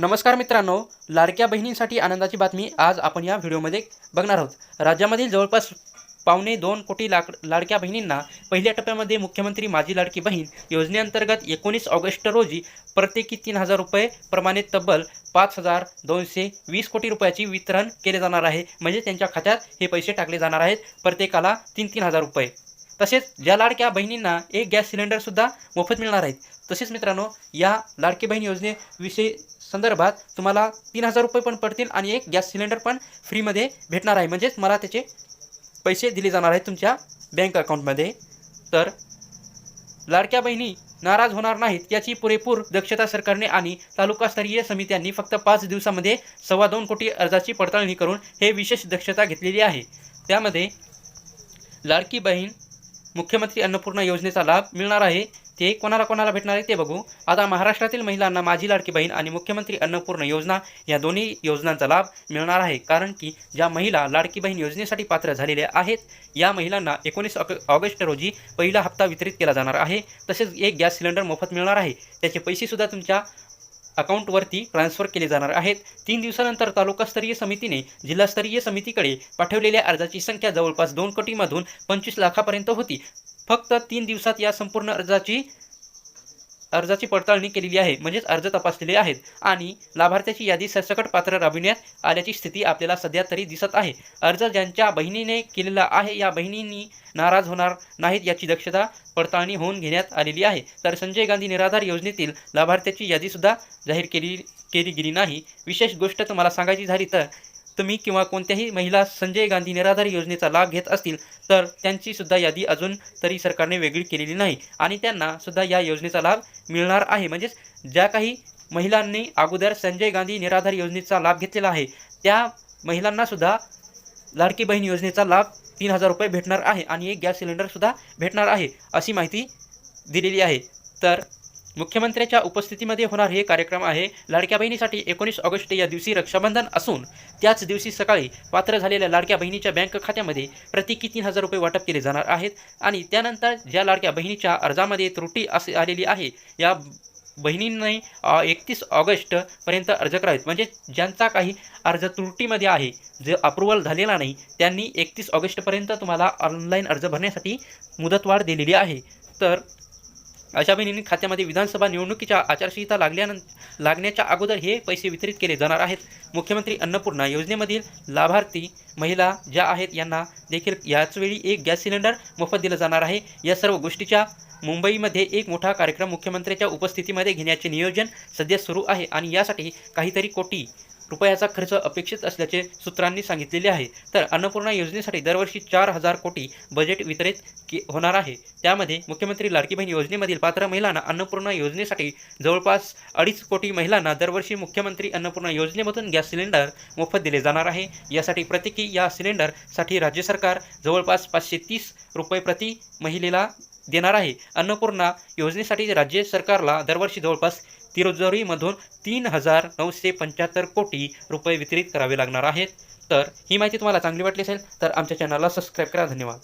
नमस्कार मित्रांनो लाडक्या बहिणींसाठी आनंदाची बातमी आज आपण या व्हिडिओमध्ये बघणार आहोत. राज्यामधील जवळपास पावणे दोन कोटी लाक लाडक्या बहिणींना पहिल्या टप्प्यामध्ये मुख्यमंत्री माझी लाडकी बहीण योजनेअंतर्गत एकोणीस ऑगस्ट रोजी प्रत्येकी तीन हजार रुपये प्रमाणे तब्बल पाच हजार दोनशे वीस कोटी रुपयाची वितरण केले जाणार आहे. म्हणजे त्यांच्या खात्यात हे पैसे टाकले जाणार आहेत. प्रत्येकाला तीन तीन हजार रुपये. तसेच ज्या लाडक्या बहिणींना एक गॅस सिलेंडरसुद्धा मोफत मिळणार आहेत तसेच मित्रांनो या लाडकी बहीण योजनेविषयी संदर्भात तुम्हाला तीन हजार रुपये पण पडतील आणि एक गॅस सिलेंडर पण फ्रीमध्ये भेटणार आहे. म्हणजेच मला त्याचे पैसे दिले जाणार आहेत तुमच्या बँक अकाउंटमध्ये. तर लाडक्या बहिणी नाराज होणार नाहीत याची पुरेपूर दक्षता सरकारने आणि तालुकास्तरीय समित्यांनी फक्त पाच दिवसामध्ये सव्वा दोन कोटी अर्जाची पडताळणी करून हे विशेष दक्षता घेतलेली आहे. त्यामध्ये लाडकी बहीण मुख्यमंत्री अन्नपूर्णा योजनेचा लाभ मिळणार आहे. ते कोणाला कोणाला भेटणार आहे ते बघू. आता महाराष्ट्रातील महिलांना माझी लाडकी बहीण आणि मुख्यमंत्री अन्नपूर्णा योजना या दोन्ही योजनांचा लाभ मिळणार आहे. कारण की ज्या महिला लाडकी बहीण योजनेसाठी पात्र झालेल्या आहेत या महिलांना एकोणीस ऑग ऑगस्ट रोजी पहिला हप्ता वितरित केला जाणार आहे. तसेच एक गॅस सिलेंडर मोफत मिळणार आहे. त्याचे पैसेसुद्धा तुमच्या अकाउंटवरती ट्रान्स्फर केले जाणार आहेत. तीन दिवसानंतर तालुकास्तरीय समितीने जिल्हास्तरीय समितीकडे पाठवलेल्या अर्जाची संख्या जवळपास दोन कोटीमधून पंचवीस लाखापर्यंत होती. फक्त तीन दिवसात या संपूर्ण अर्जाची अर्जाची पडताळणी केलेली आहे म्हणजेच अर्ज तपासलेले आहेत. आणि लाभार्थ्याची यादी सरसकट पात्र राबविण्यात आल्याची स्थिती आपल्याला सध्या तरी दिसत आहे. अर्ज ज्यांच्या बहिणीने केलेला आहे या बहिणींनी नाराज होणार नाहीत याची दक्षता पडताळणी होऊन घेण्यात आलेली आहे. तर संजय गांधी निराधार योजनेतील लाभार्थ्याची यादीसुद्धा जाहीर केली केली गेली नाही. विशेष गोष्ट तुम्हाला सांगायची झाली तर तुम्ही किंवा कोणत्याही महिला संजय गांधी निराधार योजनेचा लाभ घेत असतील तर त्यांची सुद्धा यादी अजून तरी सरकारने वेगळी केलेली नाही. आणि त्यांना सुद्धा या योजनेचा लाभ मिळणार आहे. म्हणजेच ज्या काही महिलांनी अगोदर संजय गांधी निराधार योजनेचा लाभ घेतलेला आहे त्या महिलांना सुद्धा लाडकी बहीण योजनेचा लाभ तीन हजार रुपये भेटणार आहे आणि एक गॅस सिलेंडरसुद्धा भेटणार आहे अशी माहिती दिलेली आहे. तर मुख्यमंत्र्यांच्या उपस्थितीमध्ये होणार हे कार्यक्रम आहे. लाडक्या बहिणीसाठी एकोणीस ऑगस्ट या दिवशी रक्षाबंधन असून त्याच दिवशी सकाळी पात्र झालेल्या लाडक्या बहिणीच्या बँक खात्यामध्ये प्रत्येकी तीन हजार रुपये वाटप केले जाणार आहेत आणि त्यानंतर ज्या लाडक्या बहिणीच्या अर्जामध्ये त्रुटी असे आलेली आहे या बहिणींनी एकतीस ऑगस्टपर्यंत अर्ज करावेत. म्हणजे ज्यांचा काही अर्ज त्रुटीमध्ये आहे जे अप्रुव्हल झालेला नाही त्यांनी एकतीस ऑगस्टपर्यंत तुम्हाला ऑनलाईन अर्ज भरण्यासाठी मुदतवाढ दिलेली आहे. तर अशा बहिणींनी खात्यामध्ये विधानसभा निवडणुकीच्या आचारसंहिता लागल्यानंतर लागण्याच्या अगोदर हे पैसे वितरित केले जाणार आहेत. मुख्यमंत्री अन्नपूर्णा योजनेमधील लाभार्थी महिला ज्या आहेत यांना देखील याचवेळी एक गॅस सिलेंडर मोफत दिलं जाणार आहे. या सर्व गोष्टीच्या मुंबईमध्ये एक मोठा कार्यक्रम मुख्यमंत्र्याच्या उपस्थितीमध्ये घेण्याचे नियोजन सध्या सुरू आहे आणि यासाठी काहीतरी कोटी रुपयाचा खर्च अपेक्षित असल्याचे सूत्रांनी सांगितलेले आहे. तर अन्नपूर्णा योजनेसाठी दरवर्षी चार हजार कोटी बजेट वितरित के होणार आहे. त्यामध्ये मुख्यमंत्री लाडकी बहीण योजनेमधील पात्र महिलांना अन्नपूर्णा योजनेसाठी जवळपास अडीच कोटी महिलांना दरवर्षी मुख्यमंत्री अन्नपूर्णा योजनेमधून गॅस सिलेंडर मोफत दिले जाणार आहे. यासाठी प्रत्येकी या सिलेंडरसाठी राज्य सरकार जवळपास पाचशे तीस रुपये प्रति महिलेला देणार आहे. अन्नपूर्णा योजनेसाठी राज्य सरकारला दरवर्षी जवळपास तिरोजोरीमधून तीन हजार नऊशे पंच्याहत्तर कोटी रुपये वितरित करावे लागणार आहेत. तर ही माहिती तुम्हाला चांगली वाटली असेल तर आमच्या चॅनलला सबस्क्राईब करा. धन्यवाद.